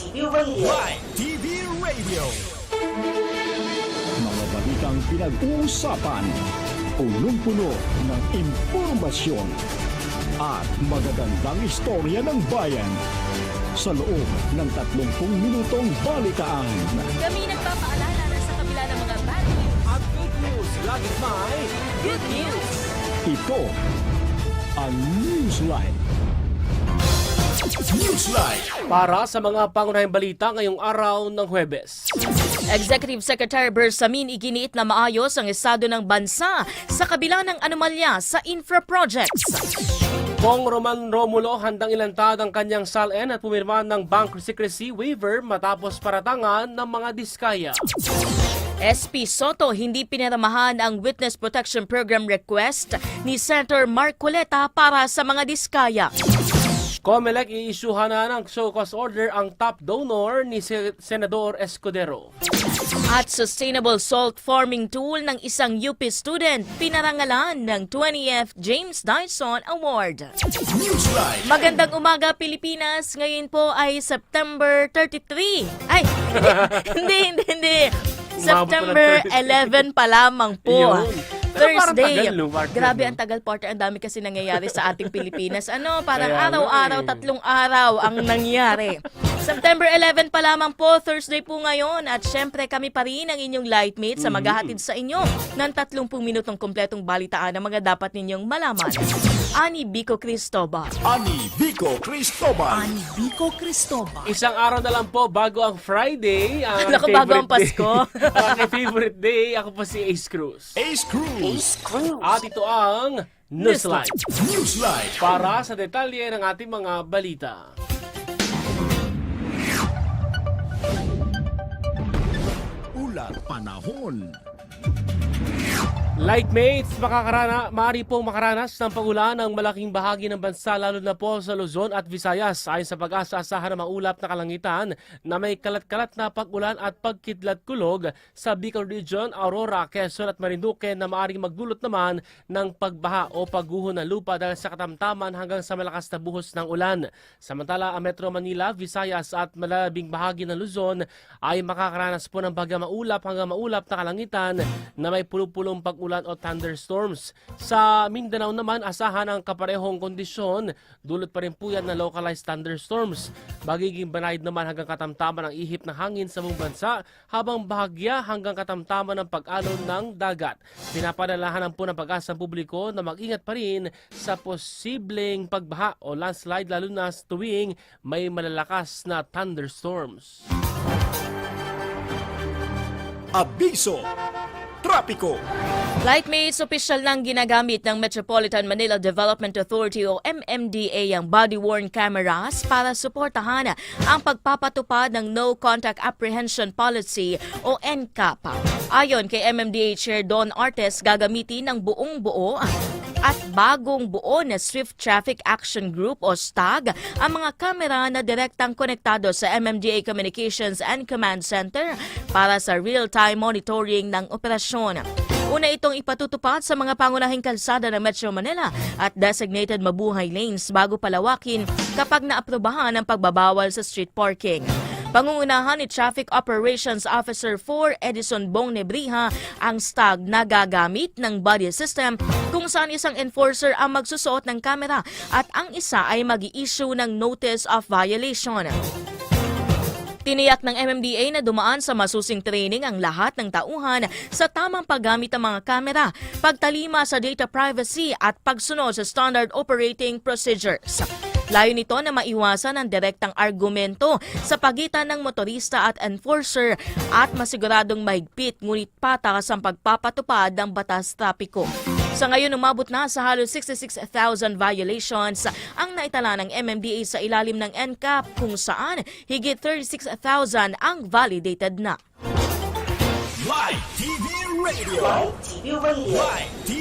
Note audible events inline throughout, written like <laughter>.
TV Radio. Live TV Radio. Mga balitang pinag-uusapan, punong-puno ng impormasyon at magagandang istorya ng bayan sa loob ng 30 minutong balitaan. Kami nagpapaalala na sa kabila ng mga bad news, At good news, laging may good news. Ito ang Newsline. Newsline. Para sa mga pangunahing balita ngayong araw ng Huwebes. Executive Secretary Bersamin iginiit na maayos ang estado ng bansa sa kabila ng anomalya sa infra projects. Kong Roman Romulo handang ilantad ang kanyang SALN at pumirma ng bank secrecy waiver matapos paratangan ng mga diskaya. SP Soto hindi piniramahan ang Witness Protection Program request ni Senator Mark Coleta para sa mga diskaya. COMELEC iisyuhan na ng show cause order ang top donor ni Se- Senador Escudero. At Sustainable Salt Farming Tool ng isang UP student pinarangalan ng 20th James Dyson Award. Newsline. Magandang umaga Pilipinas. Ngayon po ay September 33. Ay, <laughs> hindi, hindi, hindi. September 33. 11 pa lamang po. Yun. Thursday. tagal, no, partner, Grabe no? ang tagal, partner. Ang dami kasi nangyayari sa ating <laughs> Pilipinas. Ano, parang araw-araw, eh. tatlong araw ang nangyari. September 11 pa lamang po, Thursday po ngayon. At syempre, kami pa rin ang inyong lightmates Mm-hmm. sa maghahatid sa inyo ng 30 minutong kumpletong balitaan na mga dapat ninyong malaman. Ani Bico Cristobal. Ani Vico Cristobal. Isang araw na lang po bago ang Friday. Ang Naku, bago ang Pasko. <laughs> Ang favorite day. Ako po si Ace Cruz. Ace Cruz. At ito ang Newsline. Newsline. Para sa detalye ng ating mga balita. Ulat panahon. Lightmates, makakarana, maaari pong makaranas ng pagulan ng malaking bahagi ng bansa lalo na po sa Luzon at Visayas ayon sa pag-asa asahan ng maulap na kalangitan na may kalat-kalat na pag-ulan at pagkidlat-kulog sa Bicol Region, Aurora, Quezon at Marinduque na maaaring magdulot naman ng pagbaha o pagguho ng lupa dahil sa katamtaman hanggang sa malakas na buhos ng ulan. Samantala, ang Metro Manila, Visayas at malabing bahagi ng Luzon ay makakaranas po ng bagya maulap hanggang maulap na kalangitan na may pulupulong pag-ulan o thunderstorms. Sa Mindanao naman, asahan ang kaparehong kondisyon. Dulot pa rin po yan ng localized thunderstorms. Magiging banayad naman hanggang katamtaman ang ihip ng hangin sa buong bansa habang bahagya hanggang katamtaman ng pag-alon ng dagat. Pinapadalahanan po ng pag-asa publiko na mag-ingat pa rin sa posibleng pagbaha o landslide lalo na tuwing may malalakas na thunderstorms. Abiso. Trapiko. Lightmates, opisyal nang ginagamit ng Metropolitan Manila Development Authority o MMDA ang body-worn cameras para suportahan ang pagpapatupad ng No Contact Apprehension Policy o NCAP. Ayon kay MMDA Chair Don Artes, gagamitin ng buong buo at bagong buo na Swift Traffic Action Group o STAG ang mga kamera na direktang konektado sa MMDA Communications and Command Center para sa real-time monitoring ng operasyon. Una itong ipatutupad sa mga pangunahing kalsada ng Metro Manila at designated mabuhay lanes bago palawakin kapag naaprobahan ang pagbabawal sa street parking. Pangungunahan ni Traffic Operations Officer 4 Edison Bong Nebriha ang stag na gagamit ng body system kung saan isang enforcer ang magsusuot ng kamera at ang isa ay mag issue ng notice of violation. Tiniyak ng MMDA na dumaan sa masusing training ang lahat ng tauhan sa tamang paggamit ng mga kamera, pagtalima sa data privacy at pagsunod sa standard operating procedures. Layo nito na maiwasan ang direktang argumento sa pagitan ng motorista at enforcer at masiguradong mahigpit ngunit patas ang pagpapatupad ng batas trapiko. Sa ngayon, umabot na sa halos 66,000 violations ang naitala ng MMDA sa ilalim ng NCAP kung saan higit 36,000 ang validated na. Live TV Radio. Live TV Radio. Live TV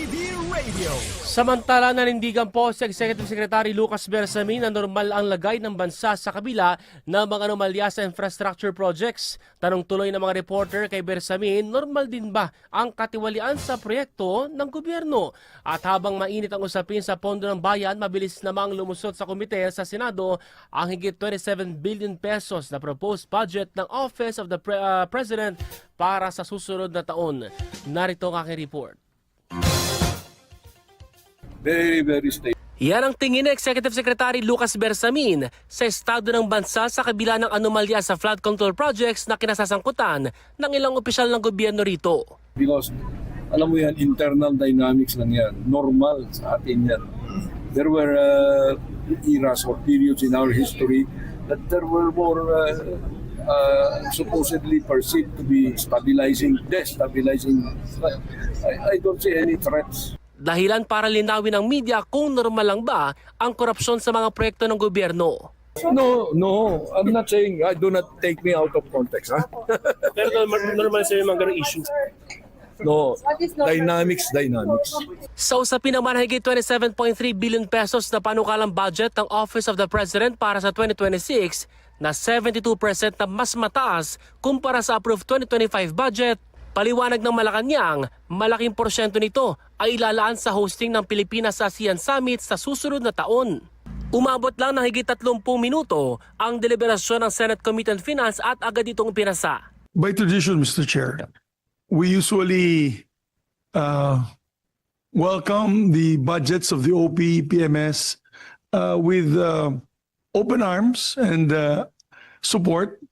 Radio. Samantala, nanindigan po si Executive Secretary Lucas Bersamin na normal ang lagay ng bansa sa kabila ng mga anomalya sa infrastructure projects. Tanong tuloy ng mga reporter kay Bersamin, normal din ba ang katiwalian sa proyekto ng gobyerno? At habang mainit ang usapin sa pondo ng bayan, mabilis namang lumusot sa komite sa Senado ang higit 27 billion pesos na proposed budget ng Office of the Pre- uh, President para sa susunod na taon. Narito ang aking report. Very, very stable. Yan ang tingin ni Executive Secretary Lucas Bersamin sa estado ng bansa sa kabila ng anomalya sa flood control projects na kinasasangkutan ng ilang opisyal ng gobyerno rito. Because, alam mo yan, internal dynamics lang yan. Normal sa atin yan. There were uh, eras or periods in our history that there were more uh, uh, supposedly perceived to be stabilizing, destabilizing. I, I don't see any threats. Dahilan para linawin ng media kung normal lang ba ang korupsyon sa mga proyekto ng gobyerno. No, no, I'm not saying, I do not take me out of context. Ha? <laughs> Pero normal sa mga ganung issue. No, dynamics, dynamics. Sa usapin naman higit 27.3 billion pesos na panukalang budget ng Office of the President para sa 2026 na 72% na mas mataas kumpara sa approved 2025 budget. Paliwanag ng Malacanang, malaking porsyento nito ay ilalaan sa hosting ng Pilipinas ASEAN Summit sa susunod na taon. Umabot lang ng higit 30 minuto ang deliberasyon ng Senate Committee on Finance at agad itong pinasa. By tradition, Mr. Chair, we usually uh, welcome the budgets of the OP, PMS uh, with uh, open arms and uh, support.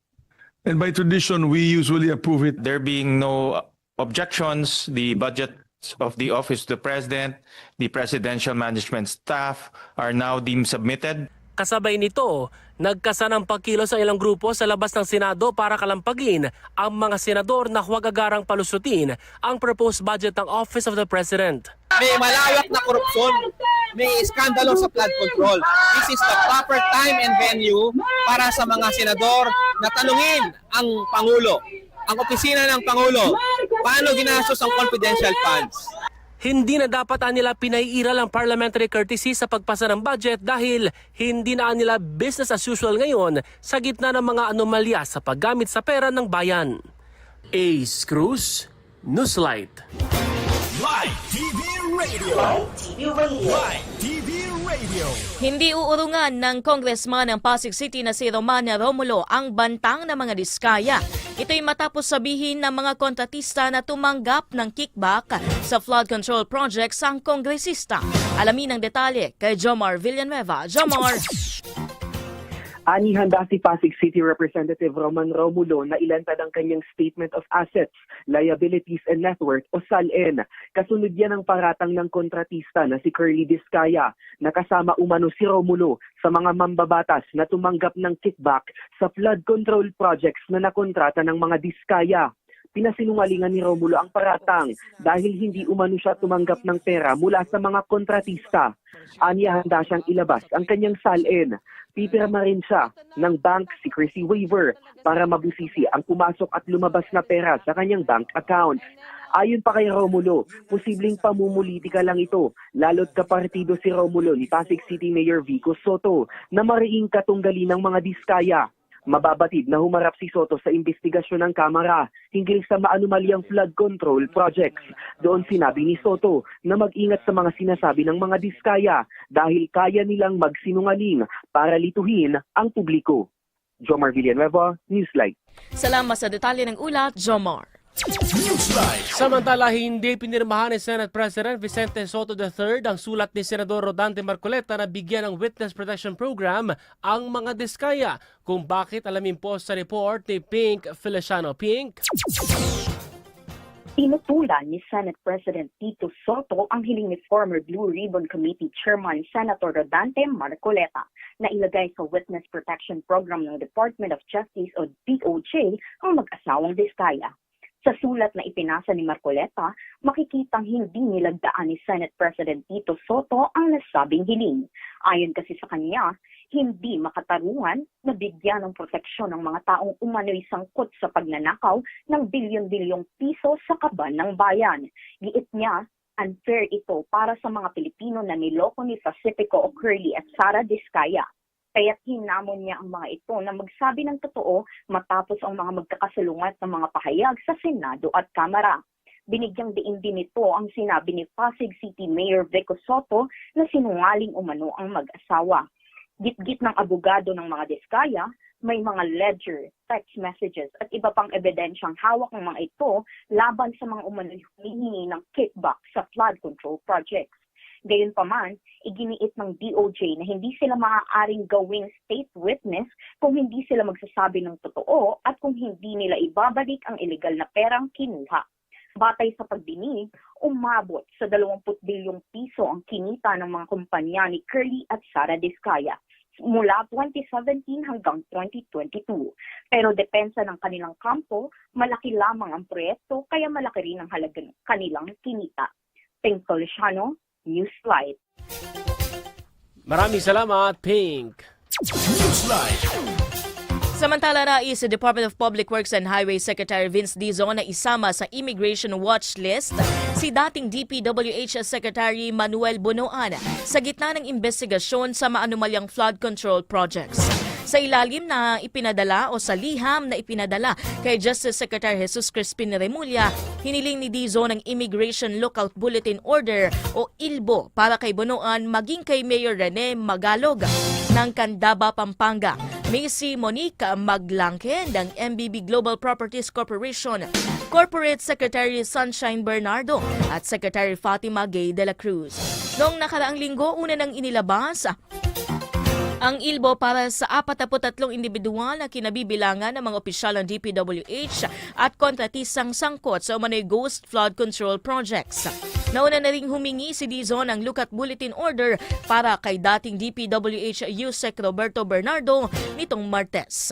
And by tradition, we usually approve it. There being no objections, the budget of the Office of the President, the Presidential Management Staff are now deemed submitted. Kasabay nito, nagkasa ng pagkilo sa ilang grupo sa labas ng Senado para kalampagin ang mga senador na huwag agarang palusutin ang proposed budget ng Office of the President. may malawak na korupsyon, may iskandalo sa flood control. This is the proper time and venue para sa mga senador na tanungin ang Pangulo, ang opisina ng Pangulo, paano ginastos ang confidential funds. Hindi na dapat nila pinaiiral ang parliamentary courtesy sa pagpasa ng budget dahil hindi na nila business as usual ngayon sa gitna ng mga anomalya sa paggamit sa pera ng bayan. Ace Cruz, Newslight. Live TV Radio. Live TV Radio. Live TV Radio. Hindi uurungan ng congressman ng Pasig City na si Romana Romulo ang bantang ng mga diskaya. Ito'y matapos sabihin ng mga kontratista na tumanggap ng kickback sa flood control projects ang kongresista. Alamin ang detalye kay Jomar Villanueva. Jomar! <laughs> Ani handa si Pasig City Representative Roman Romulo na ilantad ang kanyang Statement of Assets, Liabilities and Net Worth o SALN. Kasunod yan ang paratang ng kontratista na si Curly Discaya na kasama umano si Romulo sa mga mambabatas na tumanggap ng kickback sa flood control projects na nakontrata ng mga Discaya. Pinasinungalingan ni Romulo ang paratang dahil hindi umano siya tumanggap ng pera mula sa mga kontratista. Anya handa siyang ilabas ang kanyang SALN pipirma rin siya ng bank secrecy waiver para mabusisi ang pumasok at lumabas na pera sa kanyang bank accounts. Ayon pa kay Romulo, posibleng pamumulitika lang ito, lalo't kapartido si Romulo ni Pasig City Mayor Vico Soto na mariing katunggali ng mga diskaya. Mababatid na humarap si Soto sa investigasyon ng Kamara hinggil sa maanumalyang flood control projects. Doon sinabi ni Soto na mag-ingat sa mga sinasabi ng mga diskaya dahil kaya nilang magsinungaling para lituhin ang publiko. Jomar Villanueva, Newslight. Salamat sa detalye ng ulat, Jomar. Samantala, hindi pinirmahan ni Senate President Vicente Soto III ang sulat ni Senador Rodante Marcoleta na bigyan ng Witness Protection Program ang mga diskaya. Kung bakit alamin po sa report ni Pink Feliciano. Pink? Tinutulan ni Senate President Tito Soto ang hiling ni former Blue Ribbon Committee Chairman Senator Rodante Marcoleta na ilagay sa Witness Protection Program ng Department of Justice o DOJ ang mag-asawang Diskaya. Sa sulat na ipinasa ni Marcoleta, makikitang hindi nilagdaan ni Senate President Tito Soto ang nasabing hiling. Ayon kasi sa kanya, hindi makatarungan na bigyan ng proteksyon ng mga taong umano'y sangkot sa pagnanakaw ng bilyon-bilyong piso sa kaban ng bayan. Giit niya, Unfair ito para sa mga Pilipino na niloko ni Pacifico O'Curley at Sara Diskaya. Kaya't hinamon niya ang mga ito na magsabi ng totoo matapos ang mga magkakasalungat ng mga pahayag sa Senado at Kamara. Binigyang diin din nito ang sinabi ni Pasig City Mayor Vico Soto na sinungaling umano ang mag-asawa. Gitgit ng abogado ng mga diskaya, may mga ledger, text messages at iba pang ebidensyang hawak ng mga ito laban sa mga umano'y humihingi ng kickback sa flood control projects. Gayunpaman, iginiit ng DOJ na hindi sila maaaring gawing state witness kung hindi sila magsasabi ng totoo at kung hindi nila ibabalik ang illegal na perang kinuha. Batay sa pagdinig, umabot sa 20 bilyong piso ang kinita ng mga kumpanya ni Curly at Sara Diskaya mula 2017 hanggang 2022. Pero depensa ng kanilang kampo, malaki lamang ang proyekto kaya malaki rin ang halaga ng kanilang kinita. Pink Newslight. Maraming salamat, Pink. Samantala nais sa Department of Public Works and Highway Secretary Vince Dizon na isama sa immigration watch list si dating DPWH Secretary Manuel Bonoan sa gitna ng investigasyon sa maanumalyang flood control projects. Sa ilalim na ipinadala o sa liham na ipinadala kay Justice Secretary Jesus Crispin Remulla, hiniling ni Dizon ang Immigration Lookout Bulletin Order o ILBO para kay Bonoan maging kay Mayor Rene Magalog ng Candaba, Pampanga. Macy Monique Maglangke ng MBB Global Properties Corporation, Corporate Secretary Sunshine Bernardo at Secretary Fatima Gay de la Cruz. Noong nakaraang linggo, una nang inilabas ang ilbo para sa 43 individual na kinabibilangan ng mga opisyal ng DPWH at kontratisang sangkot sa umano'y ghost flood control projects. Nauna na ring humingi si Dizon ng lookout bulletin order para kay dating DPWH Yusek Roberto Bernardo nitong Martes.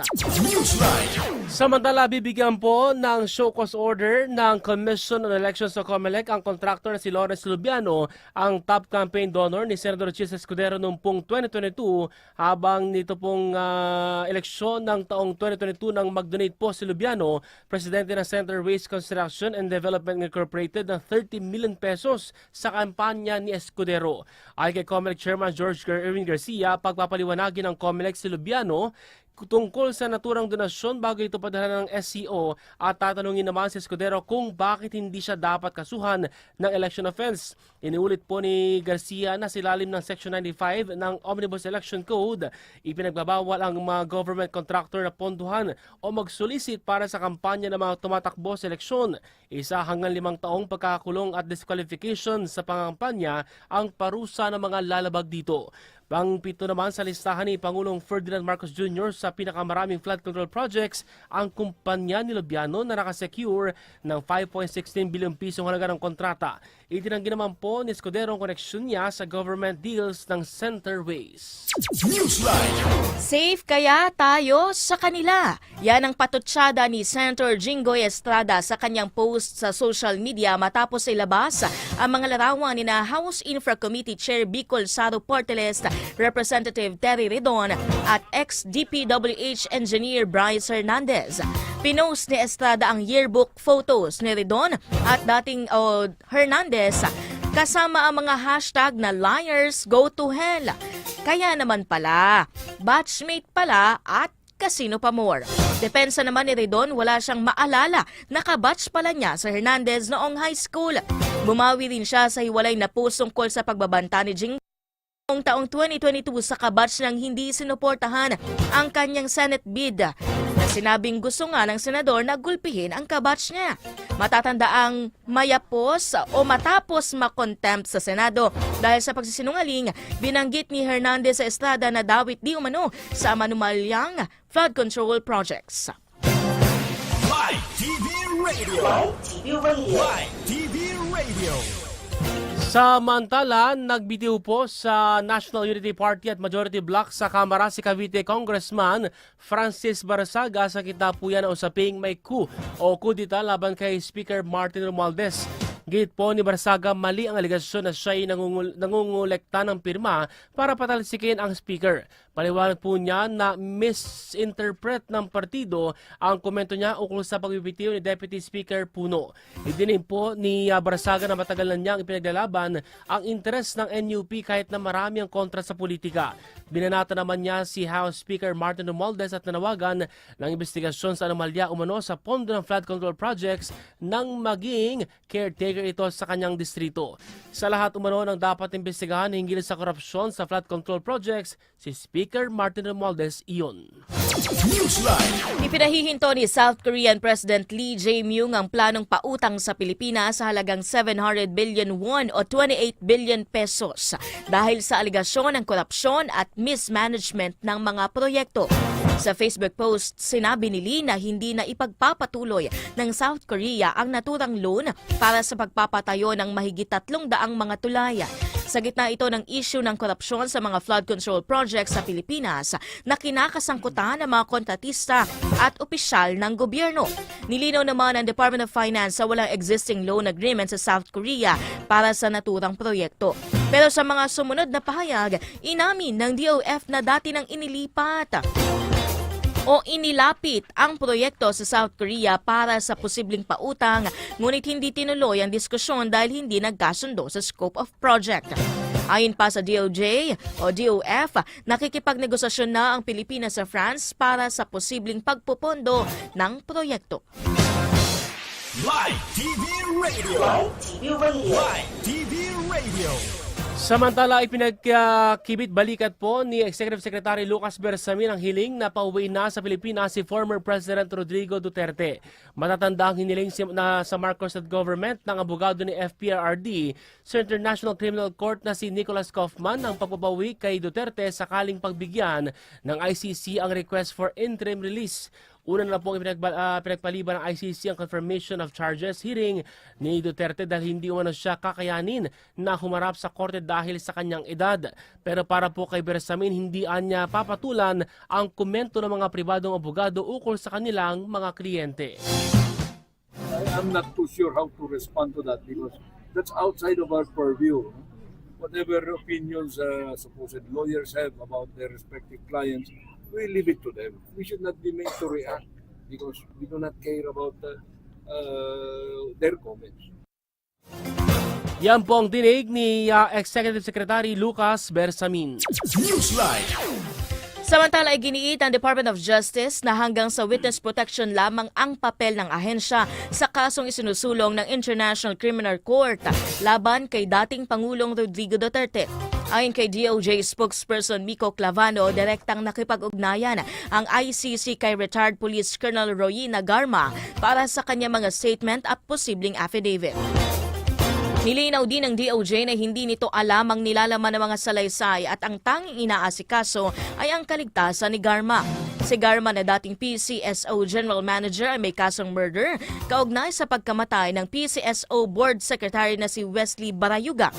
Samantala, bibigyan po ng show cause order ng Commission on Elections sa COMELEC ang kontraktor na si Lawrence Lubiano, ang top campaign donor ni Senator Chis Escudero noong pong 2022 habang nito pong ah, eleksyon ng taong 2022 nang mag-donate po si Lubiano, presidente ng Center Waste Construction and Development Incorporated ng 30 million pesos sa kampanya ni Escudero. Ay kay COMELEC Chairman George Erwin Garcia, pagpapaliwanagin ng COMELEC si Lubiano tungkol sa naturang donasyon bago ito padala ng SCO at tatanungin naman si Escudero kung bakit hindi siya dapat kasuhan ng election offense. Iniulit po ni Garcia na silalim ng Section 95 ng Omnibus Election Code, ipinagbabawal ang mga government contractor na ponduhan o mag-solicit para sa kampanya ng mga tumatakbo sa eleksyon. Isa hanggang limang taong pagkakulong at disqualification sa pangampanya ang parusa ng mga lalabag dito. Pang pito naman sa listahan ni Pangulong Ferdinand Marcos Jr. sa pinakamaraming flood control projects ang kumpanya ni Lubiano na nakasecure ng 5.16 bilyong pisong halaga ng kontrata. Itinanggi naman po ni Escudero ang koneksyon niya sa government deals ng Centerways. Safe kaya tayo sa kanila? Yan ang patutsyada ni Senator Jinggoy Estrada sa kanyang post sa social media matapos ilabas ang mga larawan ni na House Infra Committee Chair Bicol Saro Porteles, Representative Terry Redon at ex-DPWH Engineer Bryce Hernandez. Pinost ni Estrada ang yearbook photos ni Redon at dating oh, Hernandez kasama ang mga hashtag na liars go to hell. Kaya naman pala, batchmate pala at kasino pa more. Depensa naman ni Redon, wala siyang maalala. Nakabatch pala niya sa Hernandez noong high school. Bumawi din siya sa hiwalay na pusungkol sa pagbabanta ni Jing Noong taong 2022 sa kabatch ng hindi sinuportahan ang kanyang Senate bid sinabing gusto nga ng senador na gulpihin ang kabatch niya. Matatanda ang mayapos o matapos makontempt sa Senado dahil sa pagsisinungaling, binanggit ni Hernandez sa Estrada na dawit di umano sa manumalyang flood control projects. Live TV Radio. Live TV Radio. Samantala, nagbitiw po sa National Unity Party at Majority Bloc sa Kamara si Cavite Congressman Francis Barasaga sa kita po yan ng usaping may coup o kudita laban kay Speaker Martin Romualdez. Gate po ni Barsaga mali ang aligasyon na siya ay nangungul- nangungulekta ng pirma para patalsikin ang speaker. Paliwanag po niya na misinterpret ng partido ang komento niya ukol sa pagbibitiw ni Deputy Speaker Puno. Idinin po ni Barsaga na matagal na niyang ipinaglalaban ang interes ng NUP kahit na marami ang kontra sa politika. Binanata naman niya si House Speaker Martin Romualdez at nanawagan ng investigasyon sa anomalya umano sa pondo ng flood control projects nang maging caretaker ito sa kanyang distrito. Sa lahat umano ng dapat imbestigahan hinggil sa korupsyon sa flood control projects, si Speaker Martin Romualdez iyon. Newsline. Ipinahihinto ni South Korean President Lee Jae-myung ang planong pautang sa Pilipinas sa halagang 700 billion won o 28 billion pesos dahil sa aligasyon ng korupsyon at mismanagement ng mga proyekto. Sa Facebook post, sinabi ni Lee na hindi na ipagpapatuloy ng South Korea ang naturang loan para sa pagpapatayo ng mahigit tatlong daang mga tulay. Sa gitna ito ng issue ng korupsyon sa mga flood control projects sa Pilipinas na kinakasangkutan ng mga kontratista at opisyal ng gobyerno. Nilinaw naman ng Department of Finance sa walang existing loan agreement sa South Korea para sa naturang proyekto. Pero sa mga sumunod na pahayag, inamin ng DOF na dati nang inilipat o inilapit ang proyekto sa South Korea para sa posibleng pautang ngunit hindi tinuloy ang diskusyon dahil hindi nagkasundo sa scope of project. Ayon pa sa DOJ o DOF, nakikipagnegosasyon na ang Pilipinas sa France para sa posibleng pagpupondo ng proyekto. Live TV Radio. Live TV Radio. Live TV Radio. Samantala, ipinagkibit balikat po ni Executive Secretary Lucas Bersamin ang hiling na pauwi na sa Pilipinas si former President Rodrigo Duterte. Matatanda ang hiniling na sa Marcos at government ng abogado ni FPRRD sa International Criminal Court na si Nicholas Kaufman ang pagpapawi kay Duterte sakaling pagbigyan ng ICC ang request for interim release. Una na po pinagba, ah, pinagpaliban ng ICC ang confirmation of charges hearing ni Duterte dahil hindi umano siya kakayanin na humarap sa korte dahil sa kanyang edad. Pero para po kay Bersamin, hindi anya papatulan ang komento ng mga pribadong abogado ukol sa kanilang mga kliyente. I am not too sure how to respond to that because that's outside of our purview. Whatever opinions uh, supposed lawyers have about their respective clients, we leave it to them. We should not be made to react because we do not care about uh, uh, their comments. Yan po ang dinig ni ah, Executive Secretary Lucas Bersamin. Newsline. Samantala ay giniit ang Department of Justice na hanggang sa witness protection lamang ang papel ng ahensya sa kasong isinusulong ng International Criminal Court laban kay dating Pangulong Rodrigo Duterte. Ayon kay DOJ spokesperson Miko Clavano, direktang nakipag-ugnayan ang ICC kay retired Police Colonel Royina Garma para sa kanya mga statement at posibleng affidavit. Nilinaw din ng DOJ na hindi nito alam ang nilalaman ng mga salaysay at ang tanging inaasikaso ay ang kaligtasan ni Garma. Si Garma na dating PCSO General Manager ay may kasong murder kaugnay sa pagkamatay ng PCSO Board Secretary na si Wesley Barayuga.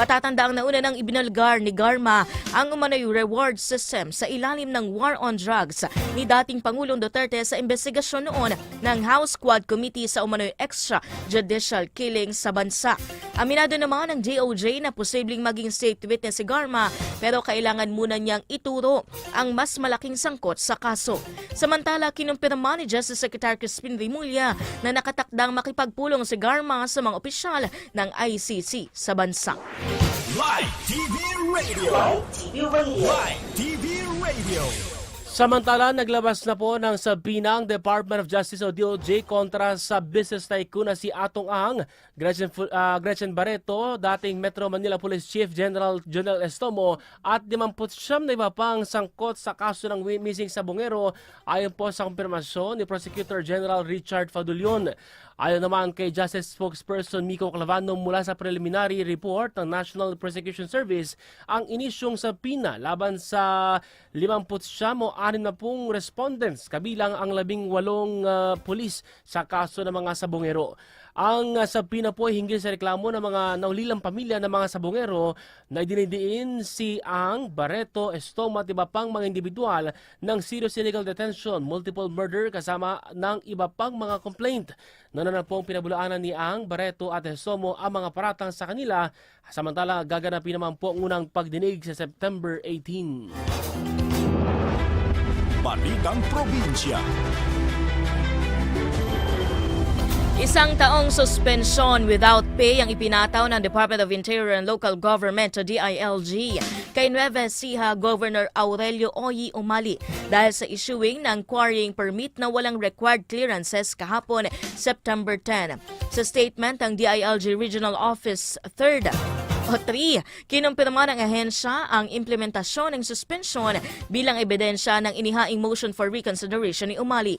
Matatanda ang nauna ng ibinalgar ni Garma ang umano'y reward system sa ilalim ng war on drugs ni dating Pangulong Duterte sa investigasyon noon ng House Quad Committee sa umano'y extrajudicial killing sa bansa. Aminado naman ng DOJ na posibleng maging state witness si Garma pero kailangan muna niyang ituro ang mas malaking sangkot sa kaso. Samantala, kinumpirma ni Justice Secretary Crispin Rimulya na nakatakdang makipagpulong si Garma sa mga opisyal ng ICC sa bansa. Live TV Radio. Live TV Radio. Live TV Radio. Samantala, naglabas na po ng sabina ang Department of Justice o DOJ kontra sa business tycoon na si Atong Ang, Gretchen, ah, Gretchen Barreto, dating Metro Manila Police Chief General Jonel Estomo at 59 na iba pang sangkot sa kaso ng missing sa Bungero ayon po sa kumpirmasyon ni Prosecutor General Richard Fadulion. Ayon naman kay Justice Spokesperson Miko Clavano mula sa preliminary report ng National Prosecution Service, ang inisyong sa PINA laban sa 59 o 60 respondents kabilang ang 18 uh, pulis sa kaso ng mga sabongero. Ang uh, sabina po ay hinggil sa reklamo ng mga naulilang pamilya ng mga sabongero na idinidiin si Ang, Barreto, Estoma at iba pang mga individual ng serious illegal detention, multiple murder kasama ng iba pang mga complaint. Noon na pong pinabulaanan ni Ang, Barreto at Estomo ang mga paratang sa kanila samantala gaganapin naman po ang unang pagdinig sa September 18. Balitang Probinsya. Isang taong suspensyon without pay ang ipinataw ng Department of Interior and Local Government o DILG kay Nueva Ecija Governor Aurelio Oyi Umali dahil sa issuing ng quarrying permit na walang required clearances kahapon September 10. Sa statement ng DILG Regional Office 3rd o 3, kinumpirma ng ahensya ang implementasyon ng suspensyon bilang ebidensya ng inihaing motion for reconsideration ni Umali.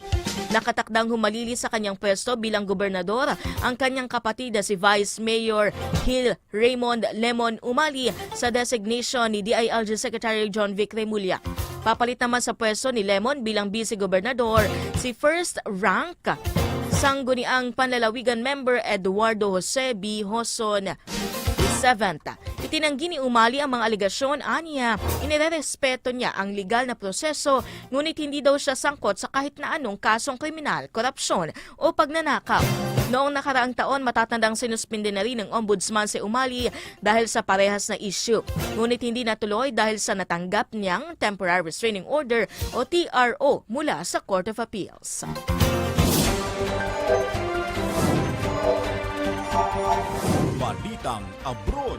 Nakatakdang humalili sa kanyang pwesto bilang gobernador ang kanyang kapatid na si Vice Mayor Hill Raymond Lemon Umali sa designation ni DILG Secretary John Vic Remulla. Papalit naman sa pwesto ni Lemon bilang vice-gobernador si first rank sangguniang panlalawigan member Eduardo Jose B. Hoson 7. Itinanggi ni Umali ang mga aligasyon aniya. Inirerespeto niya ang legal na proseso ngunit hindi daw siya sangkot sa kahit na anong kasong kriminal, korupsyon o pagnanakaw. Noong nakaraang taon, matatandang sinuspinde na rin ng ombudsman si Umali dahil sa parehas na issue. Ngunit hindi natuloy dahil sa natanggap niyang Temporary Restraining Order o TRO mula sa Court of Appeals. Balitang Abroad.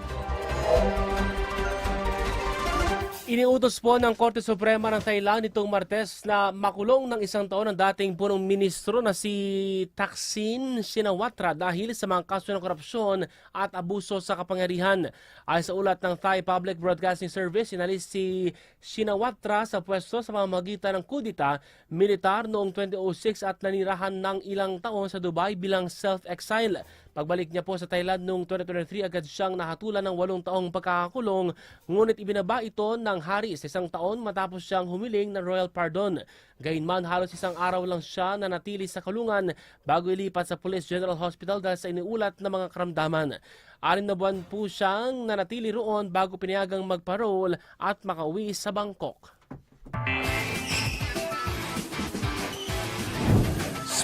Iniutos po ng Korte Suprema ng Thailand nitong Martes na makulong ng isang taon ang dating punong ministro na si Taksin Shinawatra dahil sa mga kaso ng korupsyon at abuso sa kapangyarihan. Ayon sa ulat ng Thai Public Broadcasting Service, inalis si Shinawatra sa pwesto sa pamamagitan ng kudita militar noong 2006 at nanirahan ng ilang taon sa Dubai bilang self-exile. Pagbalik niya po sa Thailand noong 2023, agad siyang nahatulan ng walong taong pagkakakulong, ngunit ibinaba ito ng hari sa isang taon matapos siyang humiling ng royal pardon. Gayunman, halos isang araw lang siya na natili sa kulungan bago ilipat sa Police General Hospital dahil sa iniulat na mga karamdaman. Anim na buwan po siyang nanatili roon bago pinayagang magparol at makauwi sa Bangkok.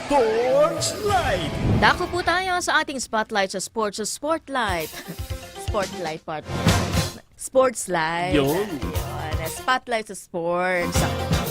Sports Live. Dako po tayo sa ating spotlight sa sports sa Spotlight. Spotlight part. Sports Live. Yun. Yun. Spotlight sa sports.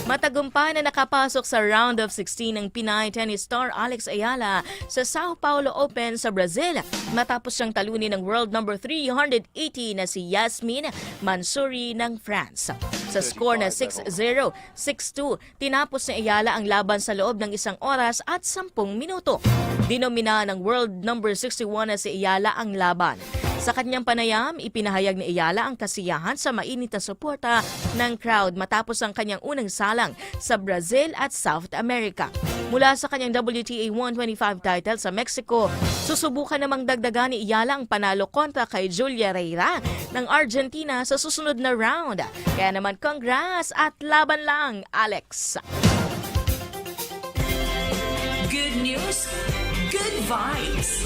Matagumpay na nakapasok sa round of 16 ng Pinay tennis star Alex Ayala sa Sao Paulo Open sa Brazil matapos siyang talunin ng world number 380 na si Yasmin Mansouri ng France. Sa score na 6-0, 6-2, tinapos ni Ayala ang laban sa loob ng isang oras at 10 minuto. Dinomina ng world number 61 na si Ayala ang laban. Sa kanyang panayam, ipinahayag ni Ayala ang kasiyahan sa mainit na suporta ng crowd matapos ang kanyang unang salang sa Brazil at South America. Mula sa kanyang WTA 125 title sa Mexico, susubukan namang dagdagan ni Ayala ang panalo kontra kay Julia Reyra ng Argentina sa susunod na round. Kaya naman congrats at laban lang, Alex! Good news, good vibes.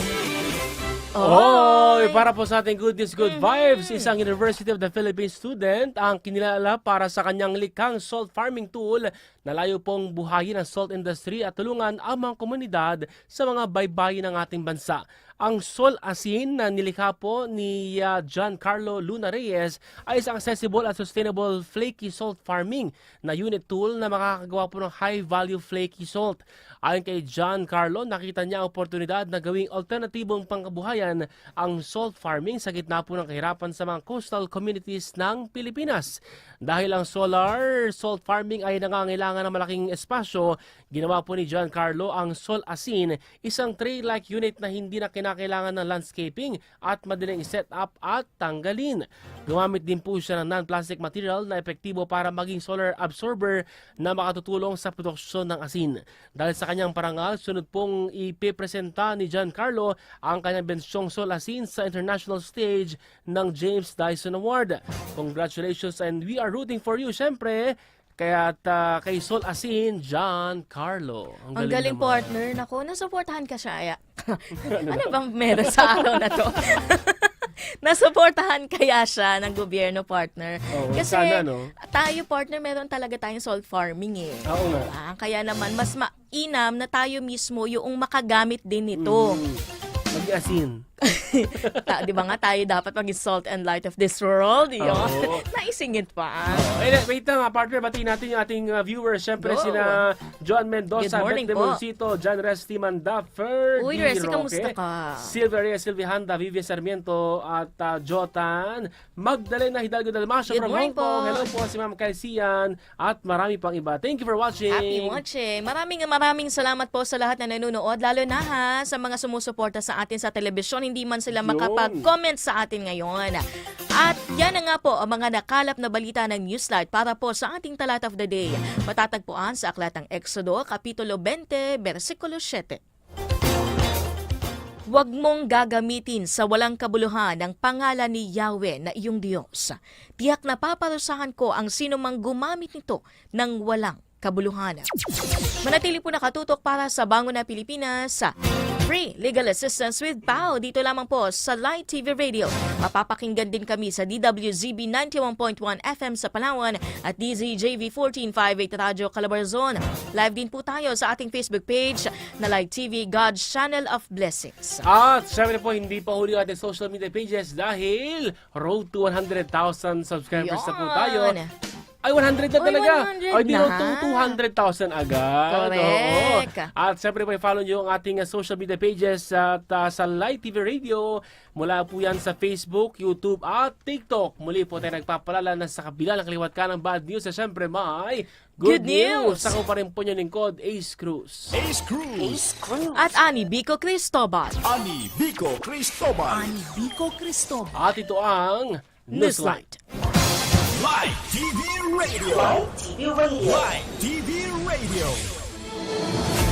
Oy, para po sa ating good news, good vibes, isang University of the Philippines student ang kinilala para sa kanyang likhang salt farming tool na layo pong buhayin ang salt industry at tulungan ang mga komunidad sa mga baybayin ng ating bansa. Ang Sol Asin na nilikha po ni uh, John Carlo Luna Reyes ay isang accessible at sustainable flaky salt farming na unit tool na makakagawa po ng high-value flaky salt. Ayon kay John Carlo, nakita niya ang oportunidad na gawing alternatibong pangkabuhayan ang salt farming sa gitna po ng kahirapan sa mga coastal communities ng Pilipinas. Dahil ang solar salt farming ay nangangailangan ng malaking espasyo, ginawa po ni John Carlo ang Sol Asin, isang tray-like unit na hindi na kinakailangan ng landscaping at madaling set up at tanggalin. Gumamit din po siya ng non-plastic material na epektibo para maging solar absorber na makatutulong sa produksyon ng asin. Dahil sa kanyang parangal, sunod pong ipipresenta ni John Carlo ang kanyang bensyong Sol Asin sa international stage ng James Dyson Award. Congratulations and we are rooting for you, syempre. Kaya uh, kay Sol Asin, John Carlo. Ang galing, naman. partner. Naku, nasuportahan ka siya. <laughs> Ano bang meron sa araw na to? <laughs> Nasuportahan kaya siya ng gobyerno partner. Oo, Kasi sana, no? tayo partner, meron talaga tayong salt farming eh. Oo nga. Diba? Kaya naman, mas mainam na tayo mismo yung makagamit din nito. Mm. Mag, asin. Ta- <laughs> di ba nga tayo dapat maging salt and light of this world? Yun. Oo. <laughs> Naisingit pa. Eh, wait lang, ah, partner, batiin natin yung ating uh, viewers. Siyempre, Go. sina Joan Mendoza, Beth. Demoncito, John Resty Mandaffer, Uy, Di Resty, kamusta ka? Silvia Reyes, Silvia Handa, Vivian Sarmiento, at uh, Jotan, Magdalena Hidalgo Dalmasio from Hong Kong. Hello po si Ma'am Kaisian, at marami pang iba. Thank you for watching. Happy watching. Maraming maraming salamat po sa lahat na nanonood, lalo na ha sa mga sumusuporta sa atin sa telebisyon. Hindi man sila makapag-comment sa atin ngayon. At yan na nga po ang mga nakalap na balita ng Newslight para po sa ating talat of the day. Matatagpuan sa Aklatang Exodo, Kapitulo 20, versikulo 7. Huwag mong gagamitin sa walang kabuluhan ang pangalan ni Yahweh na iyong Diyos. Tiyak na paparusahan ko ang sinumang gumamit nito ng walang kabuluhan. Manatili po nakatutok para sa Bango na Pilipinas sa Free Legal Assistance with PAO dito lamang po sa Light TV Radio. Mapapakinggan din kami sa DWZB 91.1 FM sa Palawan at DZJV 1458 Radyo Calabarzon. Live din po tayo sa ating Facebook page na Light TV God's Channel of Blessings. At syempre po, hindi pa huli ating social media pages dahil road to 100,000 subscribers na po tayo. Ay, 100 na Oy, talaga. 100 Ay, di na. to 200,000 agad. Correct. Oo. At syempre po, follow nyo ang ating uh, social media pages at uh, sa Light TV Radio. Mula po yan sa Facebook, YouTube at TikTok. Muli po tayo nagpapalala na sa kabila ng kaliwat ka ng bad news. At syempre, may good, Good news. Ako pa rin po nyo lingkod, Ace Cruz. Ace Cruz. At Ani Bico Cristobal. Ani Vico Cristobal. Vico Cristobal. At ito ang Newslight. Newslight. Live TV Radio. Live TV Radio. TV Radio.